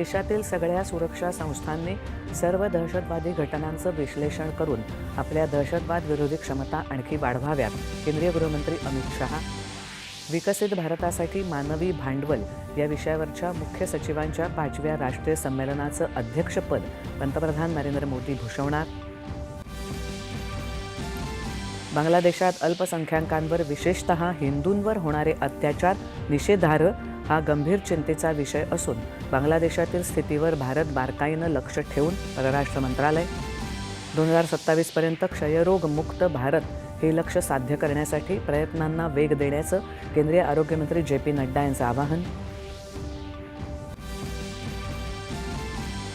देशातील सगळ्या सुरक्षा संस्थांनी सर्व दहशतवादी घटनांचं विश्लेषण करून आपल्या दहशतवाद विरोधी क्षमता आणखी वाढवाव्यात. केंद्रीय गृहमंत्री अमित शहा. विकसित भारतासाठी मानवी भांडवल या विषयावरच्या मुख्य सचिवांच्या पाचव्या राष्ट्रीय संमेलनाचं अध्यक्षपद पंतप्रधान नरेंद्र मोदी भूषवणार. बांगलादेशात अल्पसंख्याकांवर विशेषतः हिंदूंवर होणारे अत्याचार निषेधार्ह हा गंभीर चिंतेचा विषय असून बांगलादेशातील स्थितीवर भारत बारकाईनं लक्ष ठेवून परराष्ट्र मंत्रालय. दोन हजार सत्तावीसपर्यंत क्षयरोगमुक्त भारत हे लक्ष साध्य करण्यासाठी प्रयत्नांना वेग देण्याचं केंद्रीय आरोग्यमंत्री जे पी नड्डा यांचं आवाहन.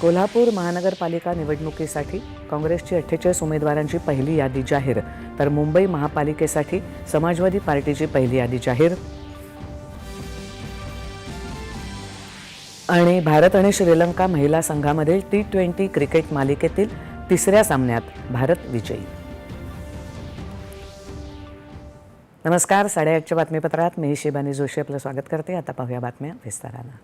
कोल्हापूर महानगरपालिका निवडणुकीसाठी काँग्रेसची अठ्ठेचाळीस उमेदवारांची पहिली यादी जाहीर तर मुंबई महापालिकेसाठी समाजवादी पार्टीची पहिली यादी जाहीर. आणि भारत आणि श्रीलंका महिला संघामधील टी ट्वेंटी क्रिकेट मालिकेतील तिसऱ्या सामन्यात भारत विजयी. नमस्कार साडेआठच्या बातमीपत्रात मी शिबानी जोशी आपलं स्वागत करते. आता पाहूया बातम्या विस्तारानं.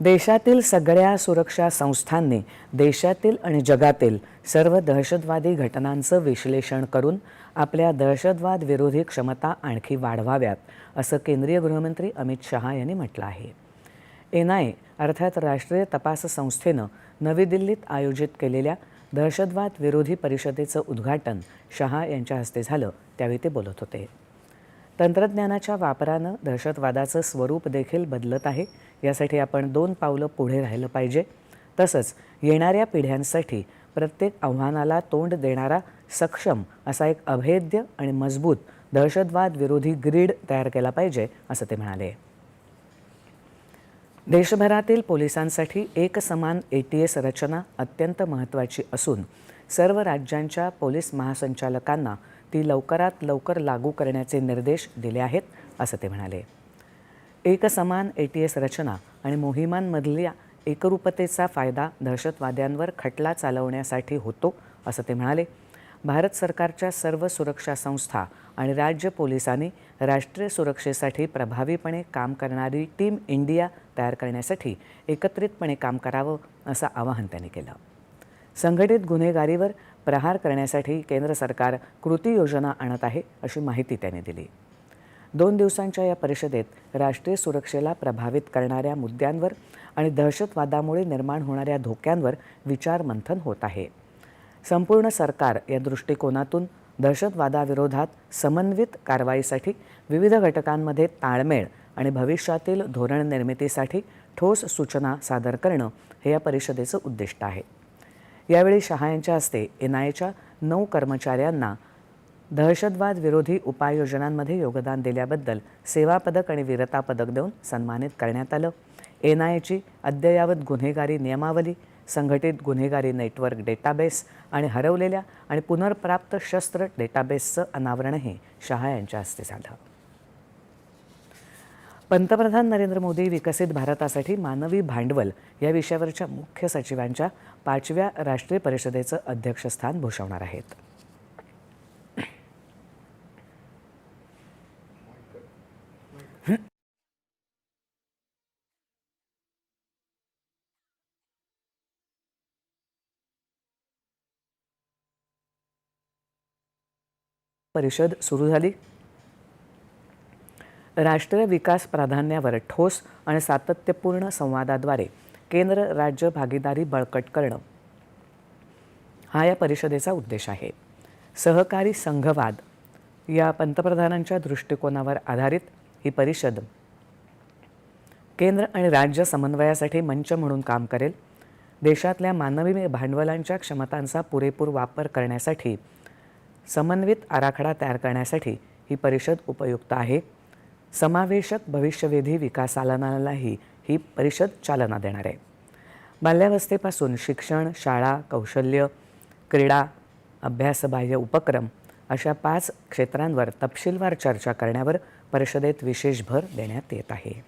देशातील सगळ्या सुरक्षा संस्थांनी देशातील आणि जगातील सर्व दहशतवादी घटनांचं विश्लेषण करून आपल्या दहशतवाद विरोधी क्षमता आणखी वाढवाव्यात असं केंद्रीय गृहमंत्री अमित शहा यांनी म्हटलं आहे. एन आय अर्थात राष्ट्रीय तपास संस्थेनं नवी दिल्लीत आयोजित केलेल्या दहशतवाद विरोधी परिषदेचं उद्घाटन शहा यांच्या हस्ते झालं त्यावेळी ते बोलत होते. तंत्रज्ञानाच्या वापरानं दहशतवादाचं स्वरूप देखील बदलत आहे यासाठी आपण दोन पावलं पुढे राहिलं पाहिजे. तसंच येणाऱ्या पिढ्यांसाठी प्रत्येक आव्हानाला तोंड देणारा सक्षम असा एक अभेद्य आणि मजबूत दहशतवाद विरोधी ग्रीड तयार केला पाहिजे असं ते म्हणाले. देशभरातील पोलिसांसाठी एक समान ए टी एस रचना अत्यंत महत्त्वाची असून सर्व राज्यांच्या पोलीस महासंचालकांना ती लवकरात लवकर लागू करण्याचे निर्देश दिले आहेत असं ते म्हणाले. एक समान ए टी एस रचना आणि मोहिमांमधल्या एकरूपतेचा फायदा दहशतवाद्यांवर खटला चालवण्यासाठी होतो असं ते म्हणाले. भारत सरकारच्या सर्व सुरक्षा संस्था आणि राज्य पोलिसांनी राष्ट्रीय सुरक्षेसाठी प्रभावीपणे काम करणारी टीम इंडिया तयार करण्यासाठी एकत्रितपणे काम करावं असं आवाहन त्यांनी केलं. संघटित गुन्हेगारीवर प्रहार करण्यासाठी केंद्र सरकार कृती योजना आणत आहे अशी माहिती त्यांनी दिली. दोन दिवसांच्या या परिषदेत राष्ट्रीय सुरक्षेला प्रभावित करणाऱ्या मुद्द्यांवर आणि दहशतवादामुळे निर्माण होणाऱ्या धोक्यांवर विचारमंथन होत आहे. संपूर्ण सरकार या दृष्टिकोनातून दहशतवादाविरोधात समन्वित कारवाईसाठी विविध घटकांमध्ये ताळमेळ आणि भविष्यातील धोरण निर्मितीसाठी ठोस सूचना सादर करणं हे या परिषदेचं उद्दिष्ट आहे. यावेळी शहा यांच्या हस्ते एन आयच्या नऊ कर्मचाऱ्यांना दहशतवाद विरोधी उपाययोजनांमध्ये योगदान दिल्याबद्दल सेवा पदक आणि वीरता पदक देऊन सन्मानित करण्यात आलं. एन आयची अद्ययावत गुन्हेगारी नियमावली संघटित गुन्हेगारी नेटवर्क डेटाबेस आणि हरवलेल्या आणि पुनर्प्राप्त शस्त्र डेटाबेसचं अनावरणही शहा यांच्या हस्ते झालं. पंतप्रधान नरेंद्र मोदी विकसित भारतासाठी मानवी भांडवल या विषयावरच्या मुख्य सचिवांच्या पाचव्या राष्ट्रीय परिषदेचं अध्यक्षस्थान भूषवणार आहेत. परिषद सुरू झाली. राष्ट्रीय विकास प्राधान्यावर ठोस आणि सातत्यपूर्ण संवादाद्वारे केंद्र राज्य भागीदारी बळकट करणं. हा या परिषदेचा उद्देश आहे. सहकारी संघवाद या पंतप्रधानांच्या दृष्टिकोनावर आधारित ही परिषद केंद्र आणि राज्य समन्वयासाठी मंच म्हणून काम करेल. देशातल्या मानवी भांडवलांच्या क्षमतांचा पुरेपूर वापर करण्यासाठी समन्वित आराखडा तयार करण्यासाठी ही परिषद उपयुक्त आहे. समावेशक भविष्यवेधी विकासालनालाही ही परिषद चालना देणार. आहे बाल्यावस्थेपासून शिक्षण शाळा कौशल्य क्रीडा अभ्यासबाह्य उपक्रम अशा पाच क्षेत्रांवर तपशीलवार चर्चा करण्यावर परिषदेत विशेष भर देण्यात येत आहे.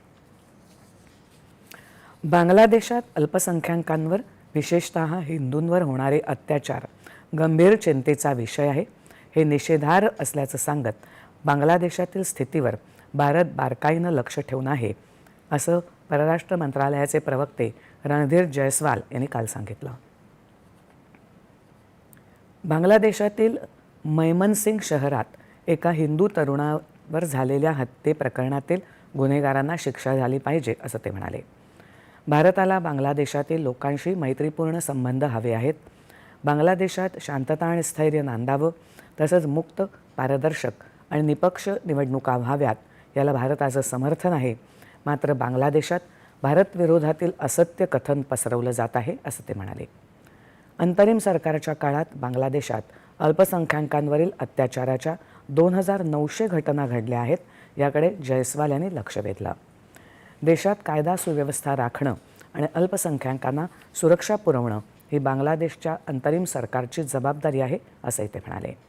बांगलादेशात अल्पसंख्याकांवर विशेषतः हिंदूंवर होणारे अत्याचार गंभीर चिंतेचा विषय आहे. हे निषेधार्ह असल्याचं सांगत बांगलादेशातील स्थितीवर भारत बारकाईनं लक्ष ठेवून आहे असं परराष्ट्र मंत्रालयाचे प्रवक्ते रणधीर जयस्वाल यांनी काल सांगितलं. बांगलादेशातील मैमनसिंग शहरात एका हिंदू तरुणावर झालेल्या हत्ये प्रकरणातील गुन्हेगारांना शिक्षा झाली पाहिजे असं ते म्हणाले. भारताला बांगलादेशातील लोकांशी मैत्रीपूर्ण संबंध हवे आहेत. बांगलादेशात शांतता आणि स्थैर्य नांदावं तसंच मुक्त पारदर्शक आणि निपक्ष निवडणुका व्हाव्यात याला भारताचं समर्थन आहे. मात्र बांगलादेशात भारतविरोधातील असत्य कथन पसरवलं जात आहे असं ते म्हणाले. अंतरिम सरकारच्या काळात बांगलादेशात अल्पसंख्याकांवरील अत्याचाराच्या दोन हजार नऊशे घटना घडल्या आहेत याकडे जयस्वाल यांनी लक्ष वेधलं. देशात कायदा सुव्यवस्था राखणं आणि अल्पसंख्याकांना सुरक्षा पुरवणं ही बांगलादेशच्या अंतरिम सरकारची जबाबदारी आहे असंही ते म्हणाले.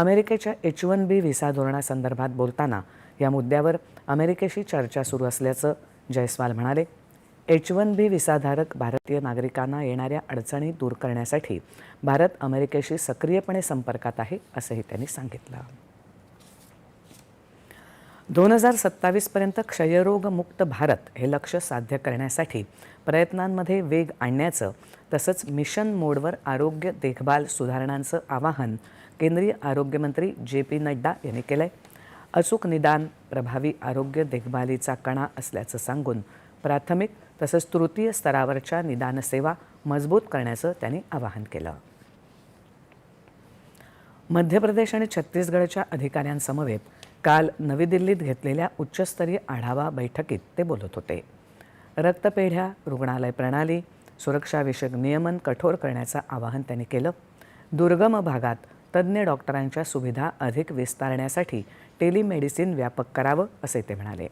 अमेरिकेच्या एच वन बी व्हिसा धोरणासंदर्भात बोलताना या मुद्द्यावर अमेरिकेशी चर्चा सुरू असल्याचं जयस्वाल म्हणाले एच वन बी व्हिसाधारक भारतीय नागरिकांना येणाऱ्या अडचणी दूर करण्यासाठी भारत अमेरिकेशी सक्रियपणे संपर्कात आहे असंही त्यांनी सांगितलं. दोन हजार सत्तावीसपर्यंत क्षयरोगमुक्त भारत हे लक्ष साध्य करण्यासाठी प्रयत्नांमध्ये वेग आणण्याचं तसंच मिशन मोडवर आरोग्य देखभाल सुधारणांचं आवाहन केंद्रीय आरोग्यमंत्री जे पी नड्डा यांनी केलं आहे अचूक निदान प्रभावी आरोग्य देखभालीचा कणा असल्याचं सांगून प्राथमिक तसंच तृतीय स्तरावरच्या निदान सेवा मजबूत करण्याचं त्यांनी आवाहन केलं. मध्य प्रदेश आणि छत्तीसगडच्या अधिकाऱ्यांसमवेत काल नवी दिल्लीत घेतलेल्या उच्चस्तरीय आढावा बैठकीत ते बोलत होते. रक्तपेढ्या रुग्णालय प्रणाली सुरक्षाविषयक नियमन कठोर करण्याचं आवाहन त्यांनी केलं. दुर्गम भागात तज्ज्ञ डॉक्टरांच्या सुविधा अधिक विस्तारण्यासाठी टेलिमेडिसिन व्यापक करावं असे ते म्हणाले.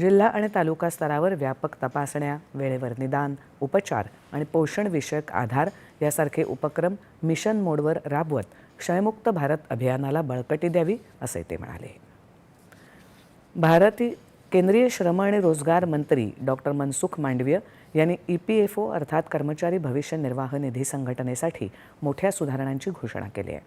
जिल्हा आणि तालुका स्तरावर व्यापक तपासण्या वेळेवर निदान उपचार आणि पोषणविषयक आधार यासारखे उपक्रम मिशन मोडवर राबवत क्षयमुक्त भारत अभियानाला बळकटी द्यावी असे ते म्हणाले. भारती केंद्रीय श्रम आणि रोजगार मंत्री डॉक्टर मनसुख मांडवीय यांनी ई पी एफ ओ अर्थात कर्मचारी भविष्य निर्वाह निधी संघटनेसाठी मोठ्या सुधारणांची घोषणा केली आहे.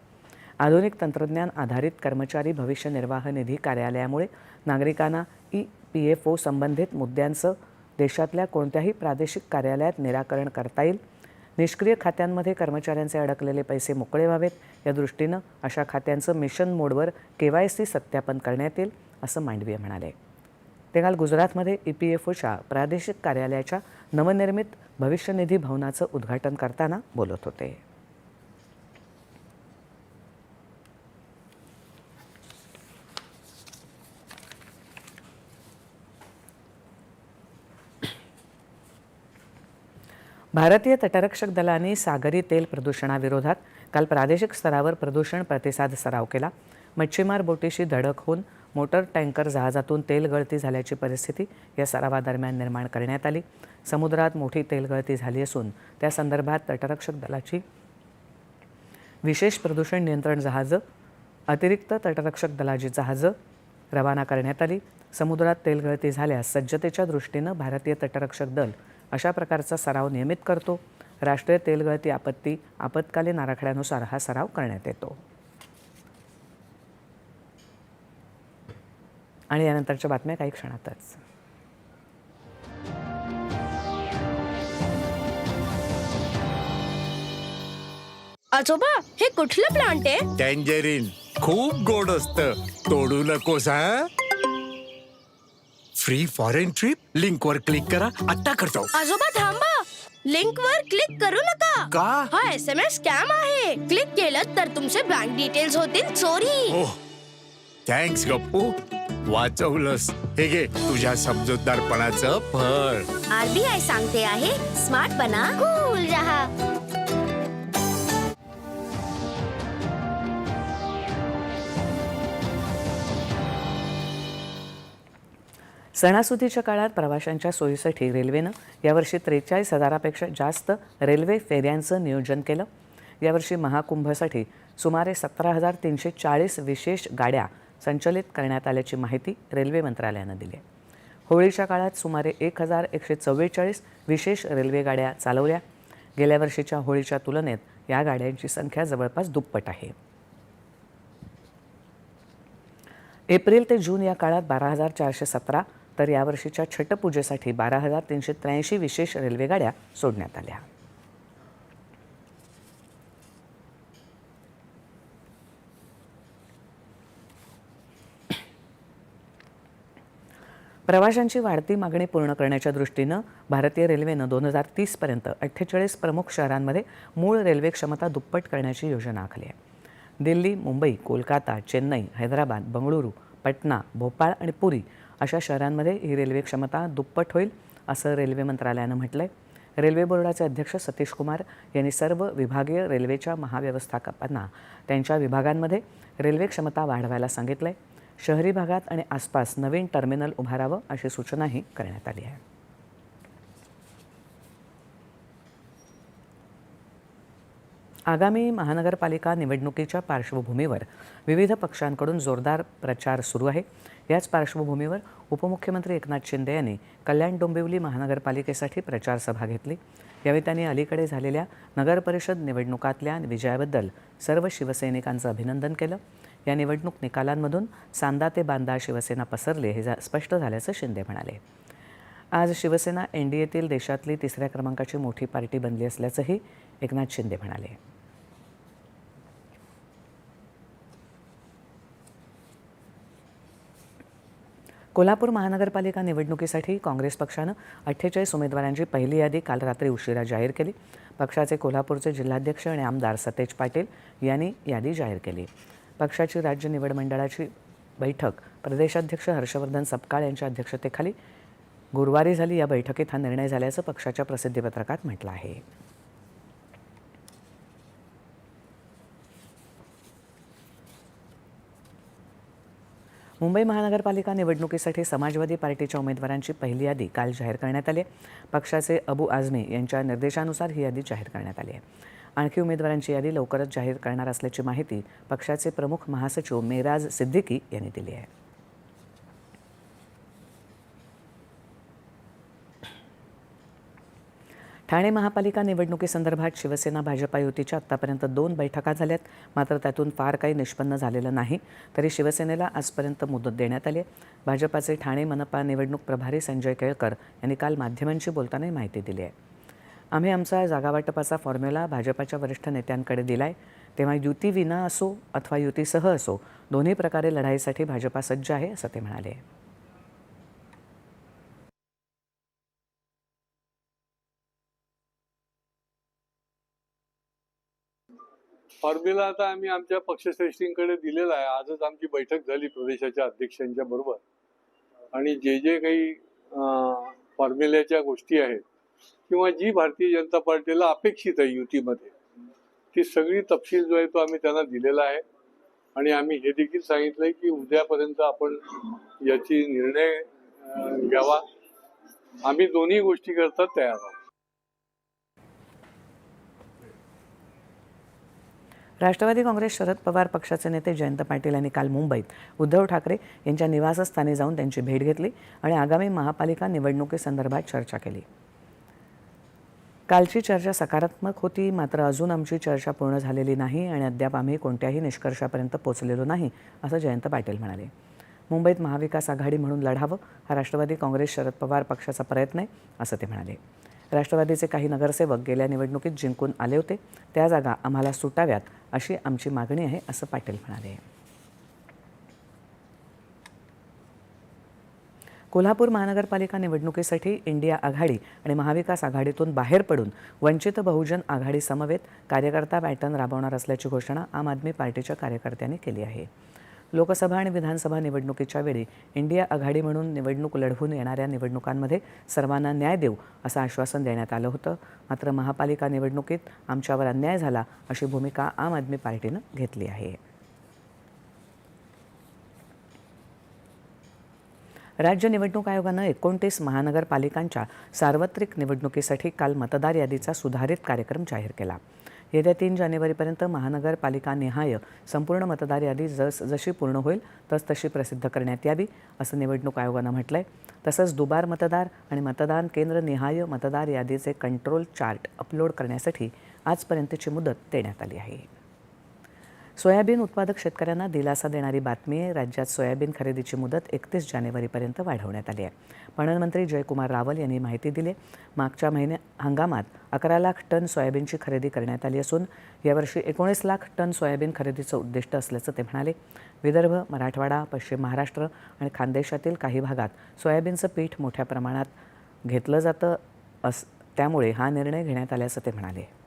आधुनिक तंत्रज्ञान आधारित कर्मचारी भविष्य निर्वाह निधी कार्यालयामुळे नागरिकांना ई पी एफ ओ संबंधित मुद्द्यांचं देशातल्या कोणत्याही प्रादेशिक कार्यालयात निराकरण करता येईल. निष्क्रिय खात्यांमध्ये कर्मचाऱ्यांचे अडकलेले पैसे मोकळे व्हावेत. या दृष्टीनं अशा खात्यांचं मिशन मोडवर के वाय सी सत्यापन करण्यात येईल असं मांडवीय म्हणाले. ते काल गुजरातमध्ये ई पी एफ ओच्या प्रादेशिक कार्यालयाच्या नवनिर्मित भविष्यनिधी भवनाचं उद्घाटन करताना बोलत होते. भारतीय तटरक्षक दलाने सागरी तेल प्रदूषणाविरोधात काल प्रादेशिक स्तरावर प्रदूषण प्रतिसाद सराव केला. मच्छीमार बोटीशी धडक होऊन मोटर टँकर जहाजातून तेल गळती झाल्याची परिस्थिती या सरावादरम्यान निर्माण करण्यात आली. समुद्रात मोठी तेलगळती झाली असून त्या संदर्भात तटरक्षक दलाची विशेष प्रदूषण नियंत्रण जहाजं अतिरिक्त तटरक्षक दलाची जहाजं रवाना करण्यात आली. समुद्रात तेलगळती झाल्यास सज्जतेच्या दृष्टीनं भारतीय तटरक्षक दल अशा प्रकारचा सराव नियमित करतो. राष्ट्रीय तेलगळती आपत्ती आपत्कालीन आराखड्यानुसार हा सराव करण्यात येतो. आणि यानंतरच्या बातम्या काही क्षणातच. आजोबा हे कुठलं प्लांट आहे? टँजरीन खूप गोड असत. तोडू नकोस हा? फ्री फॉरेन ट्रिप लिंक वर क्लिक करा. आता करतो. आजोबा थांबा. लिंक वर क्लिक करू नका. का? हा एस एम एस स्कॅम आहे. क्लिक केलं तर तुमचे बँक डिटेल्स होतील. चोरी ओह थँक्स गप्पू. वाचवलंस. हे घे तुझ्या समजूतदारपणाचं फळ. आरबीआय सांगते आहे स्मार्ट बना. कूल रहा सणासुदीच्या काळात प्रवाशांच्या सोयीसाठी रेल्वेनं यावर्षी त्रेचाळीस हजारापेक्षा जास्त रेल्वे फेऱ्यांचं नियोजन केलं. यावर्षी महाकुंभसाठी सुमारे सतरा हजार तीनशे चाळीस विशेष गाड्या संचलित करण्यात आल्याची माहिती रेल्वे मंत्रालयानं दिली आहे. होळीच्या काळात सुमारे एक हजार एकशे चव्वेचाळीस विशेष रेल्वे गाड्या चालवल्या. गेल्या वर्षीच्या होळीच्या तुलनेत या गाड्यांची संख्या जवळपास दुप्पट आहे. एप्रिल ते जून या काळात बारा हजार चारशे सतरा तर यावर्षीच्या छटपूजेसाठी बारा हजार तीनशे त्र्याऐंशी विशेष रेल्वेगाड्या सोडण्यात आल्या. प्रवाशांची वाढती मागणी पूर्ण करण्याच्या दृष्टीनं भारतीय रेल्वेनं दोन हजार तीसपर्यंत अठ्ठेचाळीस प्रमुख शहरांमध्ये मूळ रेल्वे क्षमता दुप्पट करण्याची योजना आखली आहे. दिल्ली मुंबई कोलकाता चेन्नई हैदराबाद बंगळुरू पटना भोपाळ आणि पुरी अशा शहरांमध्ये ही रेल्वे क्षमता दुप्पट होईल असं रेल्वे मंत्रालयानं म्हटलं आहे रेल्वे बोर्डाचे अध्यक्ष सतीश कुमार यांनी सर्व विभागीय रेल्वेच्या महाव्यवस्थापकांना त्यांच्या विभागांमध्ये रेल्वे क्षमता वाढवायला सांगितलं आहे शहरी भागात आणि आसपास नवीन टर्मिनल उभारावं अशी सूचनाही करण्यात आली आहे. आगामी महानगरपालिका निवडणुकीच्या पार्श्वभूमीवर विविध पक्षांकडून जोरदार प्रचार सुरू आहे. याच पार्श्वभूमीवर उपमुख्यमंत्री एकनाथ शिंदे यांनी कल्याण डोंबिवली महानगरपालिकेसाठी प्रचार सभा घेतली. यावेळी त्यांनी अलीकडे झालेल्या नगरपरिषद निवडणुकातल्या विजयाबद्दल सर्व शिवसैनिकांचं अभिनंदन केलं. या निवडणूक निकालांमधून सांदा ते बांदा शिवसेना पसरले हे स्पष्ट झाल्याचं शिंदे म्हणाले. आज शिवसेना एन डी एतील देशातली तिसऱ्या क्रमांकाची मोठी पार्टी बनली असल्याचंही एकनाथ शिंदे म्हणाले. कोल्हापूर महानगरपालिका निवडणुकीसाठी काँग्रेस पक्षानं अठ्ठेचाळीस उमेदवारांची पहिली यादी काल रात्री उशिरा जाहीर केली. पक्षाचे कोल्हापूरचे जिल्हाध्यक्ष आणि आमदार सतेज पाटील यांनी यादी जाहीर केली. पक्षाची राज्य निवड मंडळाची बैठक प्रदेशाध्यक्ष हर्षवर्धन सपकाळ यांच्या अध्यक्षतेखाली गुरुवारी झाली. या बैठकीत हा निर्णय झाल्याचं पक्षाच्या प्रसिद्धीपत्रकात म्हटलं आहे. मुंबई महानगरपालिका निवडणुकीसाठी समाजवादी पार्टीच्या उमेदवारांची पहिली यादी काल जाहीर करण्यात आली आहे. पक्षाचे अबू आझमी यांच्या निर्देशानुसार ही यादी जाहीर करण्यात आली आहे. आणखी उमेदवारांची यादी लवकरच जाहीर करणार असल्याची माहिती पक्षाचे प्रमुख महासचिव मेराज सिद्दीकी यांनी दिली आहे. ठाणे महापालिका निवडणुकीसंदर्भात शिवसेना भाजपा युतीच्या आत्तापर्यंत दोन बैठका झाल्यात. मात्र त्यातून फार काही निष्पन्न झालेलं नाही. तरी शिवसेनेला आजपर्यंत मुदत देण्यात आली आहे. भाजपाचे ठाणे मनपा निवडणूक प्रभारी संजय केळकर यांनी काल माध्यमांशी बोलताना ही माहिती दिली आहे. आम्ही आमचा जागावाटपाचा फॉर्म्युला भाजपाच्या वरिष्ठ नेत्यांकडे दिला आहे तेव्हा युती विना असो अथवा युतीसह असो दोन्ही प्रकारे लढाईसाठी भाजपा सज्ज आहे असं ते म्हणाले. फॉर्म्युला आता आम्ही आमच्या पक्षश्रेष्ठींकडे दिलेला आहे. आजच आमची बैठक झाली प्रदेशाच्या अध्यक्षांच्या बरोबर. आणि जे जे काही फॉर्म्युल्याच्या गोष्टी आहेत किंवा जी भारतीय जनता पार्टीला अपेक्षित आहे युतीमध्ये ती सगळी तपशील जो आहे तो आम्ही त्यांना दिलेला आहे. आणि आम्ही हे देखील सांगितलंय की उद्यापर्यंत आपण याची निर्णय घ्यावा. आम्ही दोन्ही गोष्टी करता तयार आहोत. राष्ट्रवादी काँग्रेस शरद पवार पक्षाचे नेते जयंत पाटील यांनी काल मुंबईत उद्धव ठाकरे यांच्या निवासस्थानी जाऊन त्यांची भेट घेतली आणि आगामी महापालिका निवडणुकीसंदर्भात चर्चा केली. कालची चर्चा सकारात्मक होती मात्र अजून आमची चर्चा पूर्ण झालेली नाही आणि अद्याप आम्ही कोणत्याही निष्कर्षापर्यंत पोचलेलो नाही असं जयंत पाटील म्हणाले. मुंबईत महाविकास आघाडी म्हणून लढावं हा राष्ट्रवादी काँग्रेस शरद पवार पक्षाचा प्रयत्न आहे असं ते म्हणाले. राष्ट्रवादीचे काही नगरसेवक गेल्या निवडणुकीत जिंकून आले होते. त्या जागा आम्हाला सुटाव्यात अशी आमची मागणी आहे असं पाटील म्हणाले. कोल्हापूर महानगरपालिका निवडणुकीसाठी इंडिया आघाडी आणि महाविकास आघाडीतून बाहेर पडून वंचित बहुजन आघाडी समवेत कार्यकर्ता पॅटर्न राबवणार असल्याची घोषणा आम आदमी पार्टीच्या कार्यकर्त्यांनी केली आहे. लोकसभा आणि विधानसभा निवडणुकीच्या वेळी इंडिया आघाडी म्हणून निवडणूक लढवून येणाऱ्या निवडणुकांमध्ये सर्वांना न्याय देऊ असं आश्वासन देण्यात आलं होतं. मात्र महापालिका निवडणुकीत आमच्यावर अन्याय झाला अशी भूमिका आम आदमी पार्टीनं घेतली आहे. राज्य निवडणूक आयोगानं एकोणतीस महानगरपालिकांच्या सार्वत्रिक निवडणुकीसाठी काल मतदार यादीचा सुधारित कार्यक्रम जाहीर केला. येत्या तीन जानेवारीपर्यंत महानगरपालिकानिहाय संपूर्ण मतदार यादी जस जशी पूर्ण होईल तस तशी प्रसिद्ध करण्यात यावी असं निवडणूक आयोगानं म्हटलंय. तसंच दुबार मतदार आणि मतदान केंद्र निहाय मतदार यादीचे कंट्रोल चार्ट अपलोड करण्यासाठी आजपर्यंतची मुदत देण्यात आली आहे. सोयाबीन उत्पादक शेतकऱ्यांना दिलासा देणारी बातमी आहे राज्यात सोयाबीन खरेदीची मुदत एकतीस जानेवारीपर्यंत वाढवण्यात आली आहे. पणनमंत्री जयकुमार रावल यांनी माहिती दिली मागच्या महिन्या हंगामात अकरा लाख टन सोयाबीनची खरेदी करण्यात आली असून यावर्षी एकोणीस लाख टन सोयाबीन खरेदीचं उद्दिष्ट असल्याचं ते म्हणाले. विदर्भ मराठवाडा पश्चिम महाराष्ट्र आणि खानदेशातील काही भागात सोयाबीनचं पीठ मोठ्या प्रमाणात घेतलं जातं अस त्यामुळे हा निर्णय घेण्यात आल्याचं ते म्हणाले.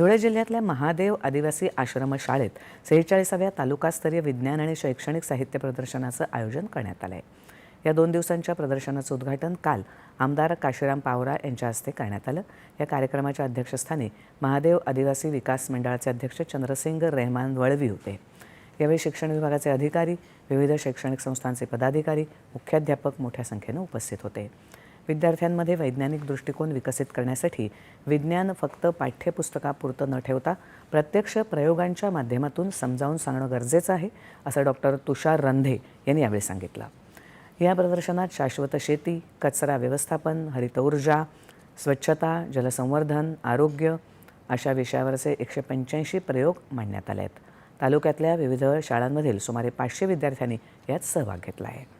धुळे जिल्ह्यातल्या महादेव आदिवासी आश्रमशाळेत सेहेचाळीसाव्या तालुकास्तरीय विज्ञान आणि शैक्षणिक साहित्य प्रदर्शनाचं आयोजन करण्यात आलं आहे या दोन दिवसांच्या प्रदर्शनाचं उद्घाटन काल आमदार काशीराम पावरा यांच्या हस्ते करण्यात आलं. या कार्यक्रमाच्या अध्यक्षस्थानी महादेव आदिवासी विकास मंडळाचे अध्यक्ष चंद्रसिंग रेहमान वळवी होते. यावेळी शिक्षण विभागाचे अधिकारी विविध शैक्षणिक संस्थांचे पदाधिकारी मुख्याध्यापक मोठ्या संख्येनं उपस्थित होते. विद्यार्थ्यांमध्ये वैज्ञानिक दृष्टिकोन विकसित करण्यासाठी विज्ञान फक्त पाठ्यपुस्तकापुरतं न ठेवता प्रत्यक्ष प्रयोगांच्या माध्यमातून समजावून सांगणं गरजेचं आहे असं डॉक्टर तुषार रंधे यांनी यावेळी सांगितलं. या प्रदर्शनात शाश्वत शेती कचरा व्यवस्थापन हरित ऊर्जा स्वच्छता जलसंवर्धन आरोग्य अशा विषयावरचे एकशे पंच्याऐंशी प्रयोग मांडण्यात आले आहेत. तालुक्यातल्या विविध शाळांमधील सुमारे पाचशे विद्यार्थ्यांनी यात सहभाग घेतला आहे.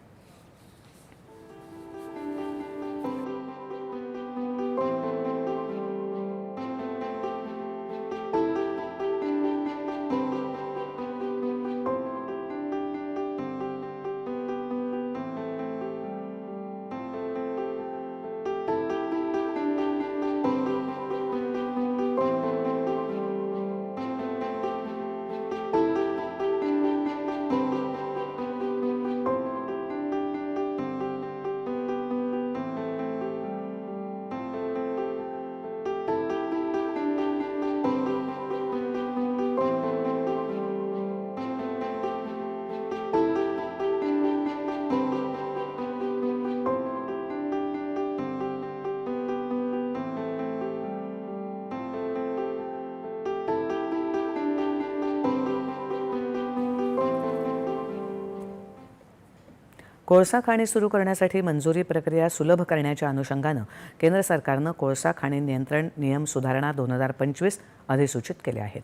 कोळसा खाणी सुरू करण्यासाठी मंजुरी प्रक्रिया सुलभ करण्याच्या अनुषंगानं केंद्र सरकारनं कोळसा खाणी नियंत्रण नियम सुधारणा दोन हजार पंचवीस अधिसूचित केले आहेत.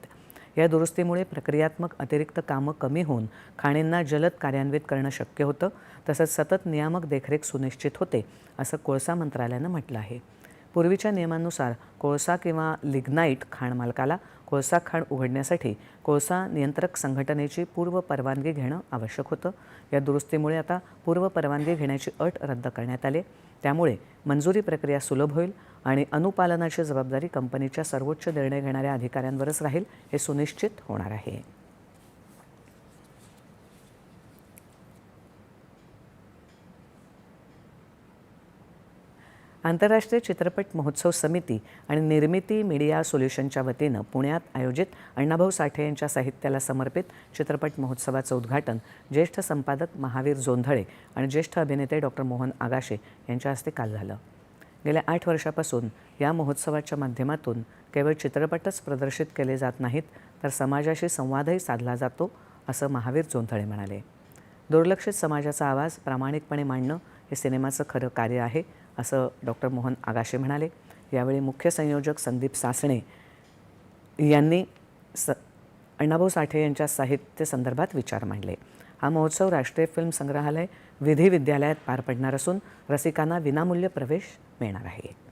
या दुरुस्तीमुळे प्रक्रियात्मक अतिरिक्त कामं कमी होऊन खाणींना जलद कार्यान्वित करणं शक्य होतं तसंच सतत नियामक देखरेख सुनिश्चित होते असं कोळसा मंत्रालयानं म्हटलं आहे. पूर्वीच्या नियमांनुसार कोळसा किंवा लिग्नाईट खाण मालकाला कोळसा खाण उघडण्यासाठी कोळसा नियंत्रक संघटनेची पूर्व परवानगी घेणं आवश्यक होतं. या दुरुस्तीमुळे आता पूर्व परवानगी घेण्याची अट रद्द करण्यात आली त्यामुळे मंजुरी प्रक्रिया सुलभ होईल आणि अनुपालनाची जबाबदारी कंपनीच्या सर्वोच्च निर्णय घेणाऱ्या अधिकाऱ्यांवरच राहील हे सुनिश्चित होणार आहे. आंतरराष्ट्रीय चित्रपट महोत्सव समिती आणि निर्मिती मीडिया सोल्युशनच्या वतीनं पुण्यात आयोजित अण्णाभाऊ साठे यांच्या साहित्याला समर्पित चित्रपट महोत्सवाचं उद्घाटन ज्येष्ठ संपादक महावीर जोंधळे आणि ज्येष्ठ अभिनेते डॉक्टर मोहन आगाशे यांच्या हस्ते काल झालं. गेल्या आठ वर्षापासून या महोत्सवाच्या माध्यमातून केवळ चित्रपटच प्रदर्शित केले जात नाहीत तर समाजाशी संवादही साधला जातो असं महावीर जोंधळे म्हणाले. दुर्लक्षित समाजाचा आवाज प्रामाणिकपणे मांडणं हे सिनेमाचं खरं कार्य आहे असं डॉक्टर मोहन आगाशे म्हणाले. यावेळी मुख्य संयोजक संदीप सासणे यांनी स अण्णाभाऊ साठे यांच्या साहित्य संदर्भात विचार मांडले. हा महोत्सव राष्ट्रीय फिल्म संग्रहालय विधी विद्यालयात पार पडणार असून रसिकांना विनामूल्य प्रवेश मिळणार आहे.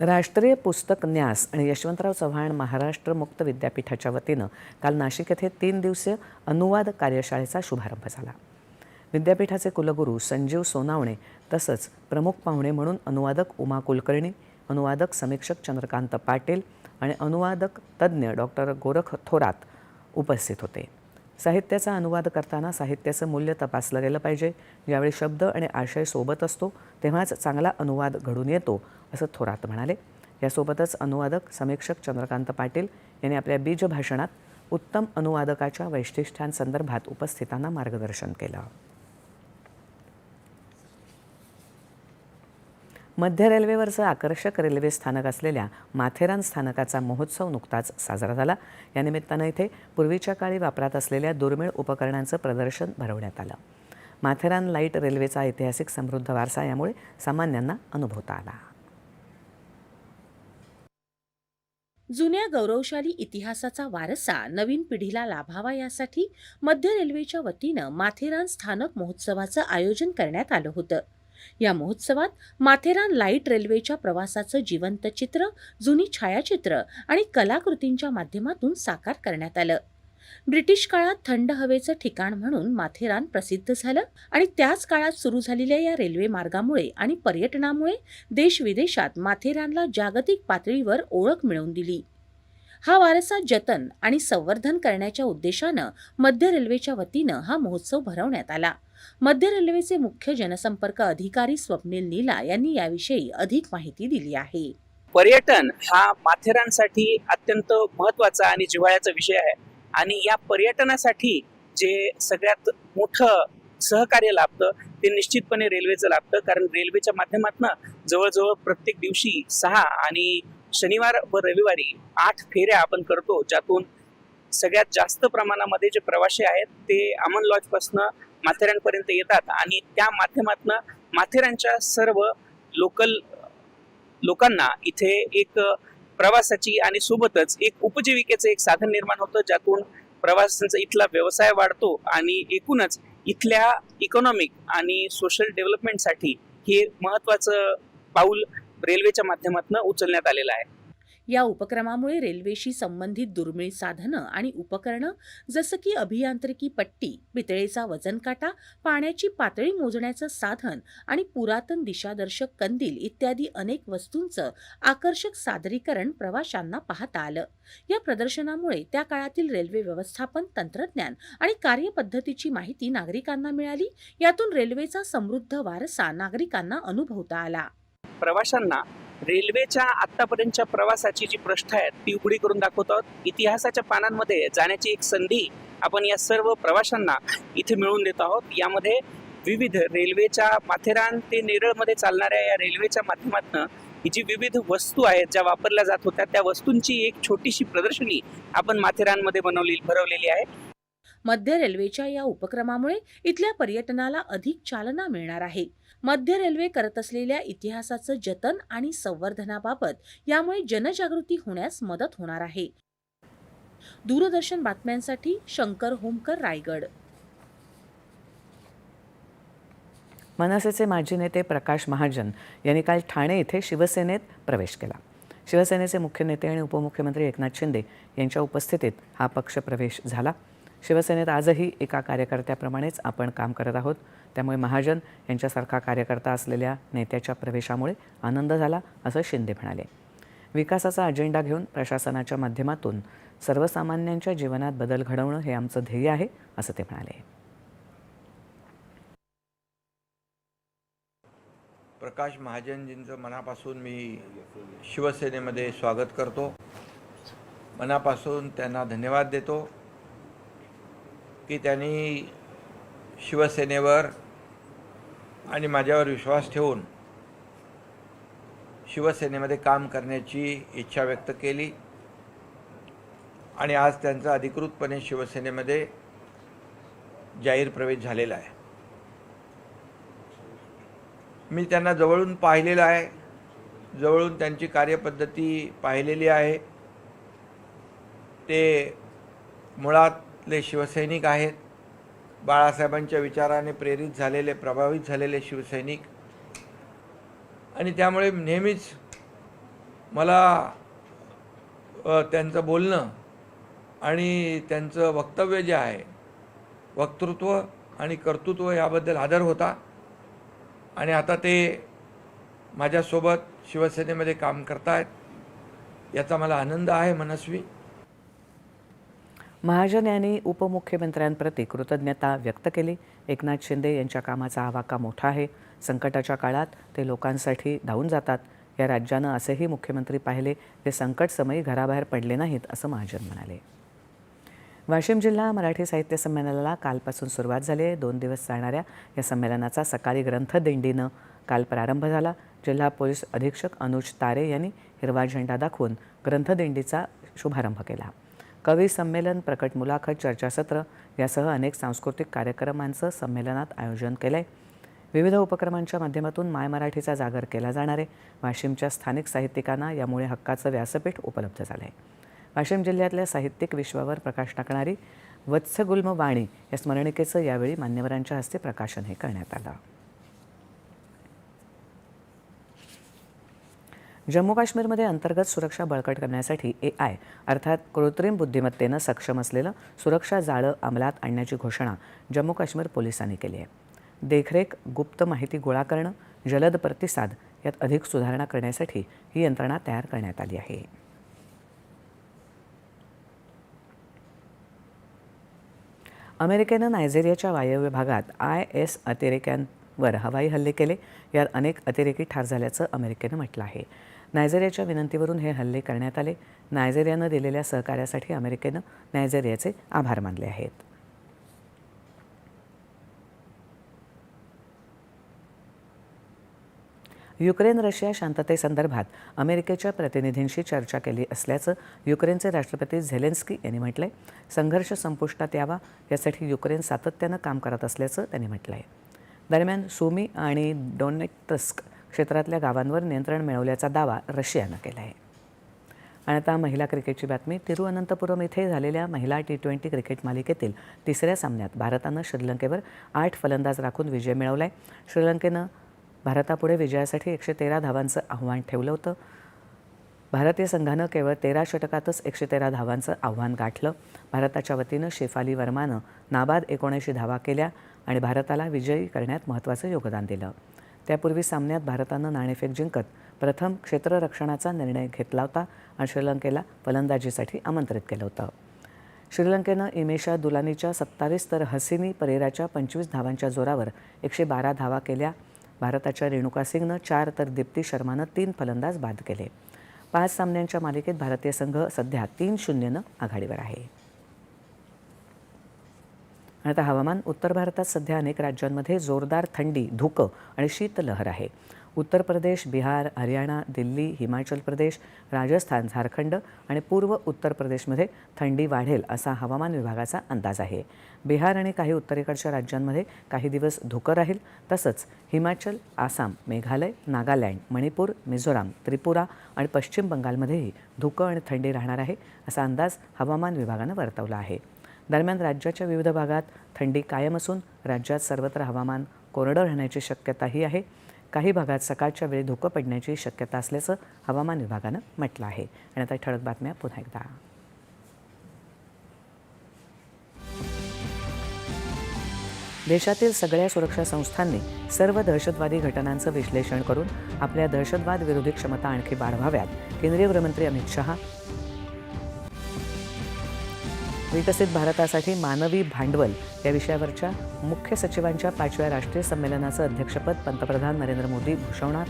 राष्ट्रीय पुस्तक न्यास आणि यशवंतराव चव्हाण महाराष्ट्र मुक्त विद्यापीठाच्या वतीनं काल नाशिक येथे तीन दिवसीय अनुवाद कार्यशाळेचा शुभारंभ झाला. विद्यापीठाचे कुलगुरू संजीव सोनावणे तसंच प्रमुख पाहुणे म्हणून अनुवादक उमा कुलकर्णी अनुवादक समीक्षक चंद्रकांत पाटील आणि अनुवादक तज्ज्ञ डॉक्टर गोरख थोरात उपस्थित होते. साहित्याचा अनुवाद करताना साहित्याचं मूल्य तपासलं गेलं पाहिजे. ज्यावेळी शब्द आणि आशय सोबत असतो तेव्हाच चांगला अनुवाद घडून येतो असं थोरात म्हणाले. यासोबतच अनुवादक समीक्षक चंद्रकांत पाटील यांनी आपल्या बीज भाषणात उत्तम अनुवादकाच्या वैशिष्ट्यांसंदर्भात उपस्थितांना मार्गदर्शन केलं. मध्य रेल्वेवरचं आकर्षक रेल्वे स्थानक असलेल्या माथेरान स्थानकाचा महोत्सव नुकताच साजरा झाला. या निमित्तानं इथे पूर्वीच्या काळी वापरात असलेल्या दुर्मिळ उपकरणांचं प्रदर्शन भरवण्यात आलं. माथेरान लाइट रेल्वेचा ऐतिहासिक समृद्ध वारसा यामुळे सामान्यांना अनुभवता आला. जुन्या गौरवशाली इतिहासाचा वारसा नवीन पिढीला लाभावा यासाठी मध्य रेल्वेच्या वतीनं माथेरान स्थानक महोत्सवाचं आयोजन करण्यात आलं होतं. या महोत्सवात माथेरान लाइट रेल्वेच्या प्रवासाचं जिवंत चित्र जुनी छायाचित्र आणि कलाकृतींच्या माध्यमातून साकार करण्यात आलं. ब्रिटिश काळात थंड हवेचं ठिकाण म्हणून माथेरान प्रसिद्ध झालं आणि त्याच काळात सुरू झालेल्या या रेल्वे मार्गामुळे आणि पर्यटनामुळे देश विदेशात माथेरानला जागतिक पातळीवर ओळख मिळवून दिली. हा वारसा जतन आणि संवर्धन करण्याच्या उद्देशानं मध्य रेल्वेच्या वतीनं हा महोत्सव भरवण्यात आला. मध्य रेल्वेचे मुख्य जनसंपर्क अधिकारी स्वप्नील नीला यांनी याविषयी अधिक माहिती दिली आहे. पर्यटन हा माथेरानसाठी अत्यंत महत्त्वाचा आणि जिव्हाळ्याचा विषय आहे. आणि या पर्यटनासाठी जे सगळ्यात मोठं सहकार्य लाभतं ते निश्चितपणे रेल्वेचं लाभतं. कारण रेल्वेच्या माध्यमातून जवळजवळ प्रत्येक दिवशी सहा आणि शनिवार व रविवारी आठ फेऱ्या आपण करतो ज्यातून सगळ्यात जास्त प्रमाणामध्ये जे प्रवासी आहेत ते अमन लॉजपासनं माथेरानपर्यंत येतात आणि त्या माध्यमातून माथेरानच्या सर्व लोकल लोकांना इथे एक प्रवासाची आणि सोबतच एक उपजीविकेचं एक साधन निर्माण होतं ज्यातून प्रवासांचा इथला व्यवसाय वाढतो आणि एकूणच इथल्या इकॉनॉमिक आणि सोशल डेव्हलपमेंटसाठी हे महत्वाचं पाऊल रेल्वेच्या माध्यमातून उचलण्यात आलेलं आहे. या उपक्रमामुळे रेल्वेशी संबंधित दुर्मिळ साधनं आणि उपकरणं जसं की अभियांत्रिकी पट्टी पितळेचा वजनकाटा पाण्याची पातळी मोजण्याचं साधन आणि पुरातन दिशादर्शक कंदील इत्यादी अनेक वस्तूंचं आकर्षक सादरीकरण प्रवाशांना पाहता आलं. या प्रदर्शनामुळे त्या काळातील रेल्वे व्यवस्थापन तंत्रज्ञान आणि कार्यपद्धतीची माहिती नागरिकांना मिळाली. यातून रेल्वेचा समृद्ध वारसा नागरिकांना अनुभवता आला. प्रवाशांना रेल्वेच्या आतापर्यंतच्या प्रवासाची जी पृष्ठ आहेत ती उघडी करून दाखवत. आहोत इतिहासाच्या पानांमध्ये जाण्याची एक संधी आपण या सर्व प्रवाशांना इथे मिळवून देत आहोत. यामध्ये विविध रेल्वेच्या माथेरान ते नेरळमध्ये चालणाऱ्या या रेल्वेच्या माध्यमातून ही जी विविध वस्तू आहेत ज्या वापरल्या जात होत्या त्या वस्तूंची एक छोटीशी प्रदर्शनी आपण माथेरानमध्ये बनवली भरवलेली आहे. मध्य रेल्वेच्या या उपक्रमामुळे इथल्या पर्यटनाला अधिक चालना मिळणार आहे. मध्य रेल्वे करत असलेल्या इतिहासाचं जतन आणि संवर्धनाबाबत यामुळे जनजागृती होण्यास मदत होणार आहे. दूरदर्शन बातम्यांसाठी शंकर होमकर रायगड. मनसेचे माजी नेते प्रकाश महाजन यांनी काल ठाणे येथे शिवसेनेत प्रवेश केला. शिवसेनेचे मुख्य नेते आणि उपमुख्यमंत्री एकनाथ शिंदे यांच्या उपस्थितीत हा पक्षप्रवेश झाला. शिवसेनेत आजही एका कार्यकर्त्याप्रमाणेच आपण काम करत आहोत. त्यामुळे महाजन यांच्यासारखा कार्यकर्ता असलेल्या नेत्याच्या प्रवेशामुळे आनंद झाला असं शिंदे म्हणाले. विकासाचा अजेंडा घेऊन प्रशासनाच्या माध्यमातून सर्वसामान्यांच्या जीवनात बदल घडवणं हे आमचं ध्येय आहे असं ते म्हणाले. प्रकाश महाजनजींचं मनापासून मी शिवसेनेमध्ये स्वागत करतो. मनापासून त्यांना धन्यवाद देतो. की त्यांनी शिवसेनेवर आणि माझ्यावर विश्वास ठेवून शिवसेनेमध्ये काम करण्याची इच्छा व्यक्त केली. आणि आज त्यांचा अधिकृतपणे शिवसेनेमध्ये जाहीर प्रवेश झालेला आहे. मी त्यांना जवळून पाहिलेलं आहे. जवळून त्यांची कार्यपद्धती पाहिलेली आहे. ते मुळात ले शिवसैनिक आहेत. बाळासाहेबांच्या विचाराने प्रेरित झालेले प्रभावित झालेले शिवसैनिक. आणि त्यामुळे नेहमीच मला त्यांचं बोलणं आणि त्यांचं वक्तव्य जे आहे वक्तृत्व आणि कर्तृत्व याबद्दल आदर होता. आणि आता ते माझ्यासोबत शिवसेनेमध्ये काम करतायत. याचा मला आनंद आहे मनस्वी. महाजन यांनी उपमुख्यमंत्र्यांप्रती कृतज्ञता व्यक्त केली. एकनाथ शिंदे यांच्या कामाचा आवाका मोठा आहे. संकटाच्या काळात ते लोकांसाठी धावून जातात. या राज्यानं असेही मुख्यमंत्री पाहिले ते संकटसमयी घराबाहेर पडले नाहीत असं महाजन म्हणाले. वाशिम जिल्हा मराठी साहित्य संमेलनाला कालपासून सुरुवात झाली आहे. दोन दिवस चालणाऱ्या या संमेलनाचा सकाळी ग्रंथदिंडीनं काल प्रारंभ झाला. जिल्हा पोलीस अधीक्षक अनुज तारे यांनी हिरवा झेंडा दाखवून ग्रंथदिंडीचा शुभारंभ केला. कवी संमेलन प्रकट मुलाखत चर्चासत्र यासह अनेक सांस्कृतिक कार्यक्रमांचं संमेलनात आयोजन केलं आहे विविध उपक्रमांच्या माध्यमातून माय मराठीचा जागर केला जाणार आहे. वाशिमच्या स्थानिक साहित्यिकांना यामुळे हक्काचं व्यासपीठ उपलब्ध झालं आहे वाशिम जिल्ह्यातल्या साहित्यिक विश्वावर प्रकाश टाकणारी वत्सगुल्म वाणी या स्मरणिकेचं यावेळी मान्यवरांच्या हस्ते प्रकाशनही करण्यात आलं. जम्मू काश्मीरमध्ये अंतर्गत सुरक्षा बळकट करण्यासाठी ए आय अर्थात कृत्रिम बुद्धिमत्तेनं सक्षम असलेलं सुरक्षा जाळं अंमलात आणण्याची घोषणा जम्मू काश्मीर पोलिसांनी केली आहे. देखरेख गुप्त माहिती गोळा करणं जलद प्रतिसाद यात अधिक सुधारणा करण्यासाठी ही यंत्रणा तयार करण्यात आली आहे. अमेरिकेनं नायजेरियाच्या वायव्य भागात आय एस अतिरेक्यांवर हवाई हल्ले केले. यात अनेक अतिरेकी ठार झाल्याचं अमेरिकेनं म्हटलं आहे. नायजेरियाच्या विनंतीवरून हे हल्ले करण्यात आले. नायजेरियानं दिलेल्या सहकार्यासाठी अमेरिकेनं नायजेरियाचे आभार मानले आहेत. युक्रेन रशिया शांततेसंदर्भात अमेरिकेच्या प्रतिनिधींशी चर्चा केली असल्याचं युक्रेनचे राष्ट्रपती झेलेन्स्की यांनी म्हटलंय. संघर्ष संपुष्टात यावा यासाठी युक्रेन सातत्यानं काम करत असल्याचं त्यांनी म्हटलं आहे दरम्यान सुमी आणि डोनेटस्क क्षेत्रातल्या गावांवर नियंत्रण मिळवल्याचा दावा रशियानं केला आहे आणि आता महिला क्रिकेटची बातमी. तिरुअनंतपुरम इथे झालेल्या महिला टी ट्वेंटी क्रिकेट मालिकेतील तिसऱ्या सामन्यात भारतानं श्रीलंकेवर आठ फलंदाज राखून विजय मिळवला आहे श्रीलंकेनं भारतापुढे विजयासाठी एकशे तेरा धावांचं आव्हान ठेवलं होतं. भारतीय संघानं केवळ तेरा षटकातच एकशे तेरा धावांचं आव्हान गाठलं. भारताच्या वतीनं शेफाली वर्मानं नाबाद एकोणऐंशी धावा केल्या आणि भारताला विजयी करण्यात महत्त्वाचं योगदान दिलं. त्यापूर्वी सामन्यात भारतानं नाणेफेक जिंकत प्रथम क्षेत्ररक्षणाचा निर्णय घेतला होता आणि श्रीलंकेला फलंदाजीसाठी आमंत्रित केलं होतं. श्रीलंकेनं इमेशा दुलानीच्या सत्तावीस तर हसिनी परेराच्या पंचवीस धावांच्या जोरावर एकशे बारा धावा केल्या. भारताच्या रेणुका सिंगनं चार तर दीप्ती शर्मानं तीन फलंदाज बाद केले. पाच सामन्यांच्या मालिकेत भारतीय संघ सध्या तीन शून्यनं आघाडीवर आहे. आता हवामान उत्तर भारतात सध्या अनेक राज्यांमध्ये जोरदार थंडी धुकं आणि शीतलहर आहे. उत्तर प्रदेश बिहार हरियाणा दिल्ली हिमाचल प्रदेश राजस्थान झारखंड आणि पूर्व उत्तर प्रदेशमध्ये थंडी वाढेल असा हवामान विभागाचा अंदाज आहे. बिहार आणि काही उत्तरेकडच्या राज्यांमध्ये काही दिवस धुकं राहील तसंच हिमाचल आसाम मेघालय नागालँड मणिपूर मिझोराम त्रिपुरा आणि पश्चिम बंगालमध्येही धुकं आणि थंडी राहणार आहे असा अंदाज हवामान विभागानं वर्तवला आहे. दरम्यान राज्याच्या विविध भागात थंडी कायम असून राज्यात सर्वत्र हवामान कोरडं राहण्याची शक्यताही आहे. काही भागात सकाळच्या वेळी धुकं पडण्याची शक्यता असल्याचं हवामान विभागानं म्हटलं आहे. आणि आता ठळक बातम्या पुन्हा एकदा. देशातील सगळ्या सुरक्षा संस्थांनी सर्व दहशतवादी घटनांचं विश्लेषण करून आपल्या दहशतवाद विरोधी क्षमता आणखी वाढवाव्यात. केंद्रीय गृहमंत्री अमित शहा विकसित भारतासाठी मानवी भांडवल या विषयावरच्या मुख्य सचिवांच्या पाचव्या राष्ट्रीय संमेलनाचं अध्यक्षपद पंतप्रधान नरेंद्र मोदी भूषवणार.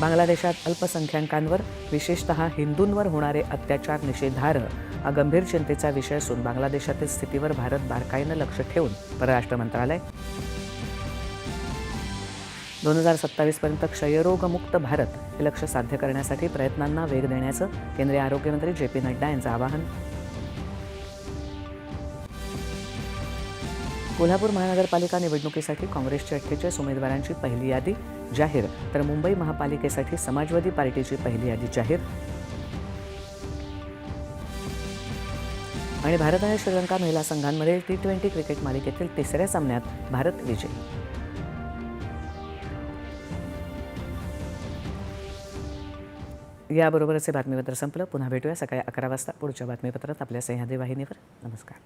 बांगलादेशात अल्पसंख्याकांवर विशेषतः हिंदूंवर होणारे अत्याचार निषेधार्ह हा गंभीर चिंतेचा विषय असून बांगलादेशातील स्थितीवर भारत बारकाईनं लक्ष ठेवून परराष्ट्र मंत्रालय दोन हजार सत्तावीसपर्यंत क्षयरोगमुक्त भारत हे लक्ष साध्य करण्यासाठी प्रयत्नांना वेग देण्याचं केंद्रीय आरोग्यमंत्री जे पी नड्डा यांचं आवाहन. कोल्हापूर महानगरपालिका निवडणुकीसाठी काँग्रेसच्या अठ्ठेचाळीस उमेदवारांची पहिली यादी जाहीर तर मुंबई महापालिकेसाठी समाजवादी पार्टीची पहिली यादी जाहीर. आणि भारत आणि श्रीलंका महिला संघांमध्ये टी ट्वेंटी क्रिकेट मालिकेतील तिसऱ्या सामन्यात भारत विजयी. याबरोबरच हे बातमीपत्र संपलं. पुन्हा भेटूया सकाळी अकरा वाजता. पुढच्या बातमीपत्रात आपल्या सह्याद्री वाहिनीवर. नमस्कार.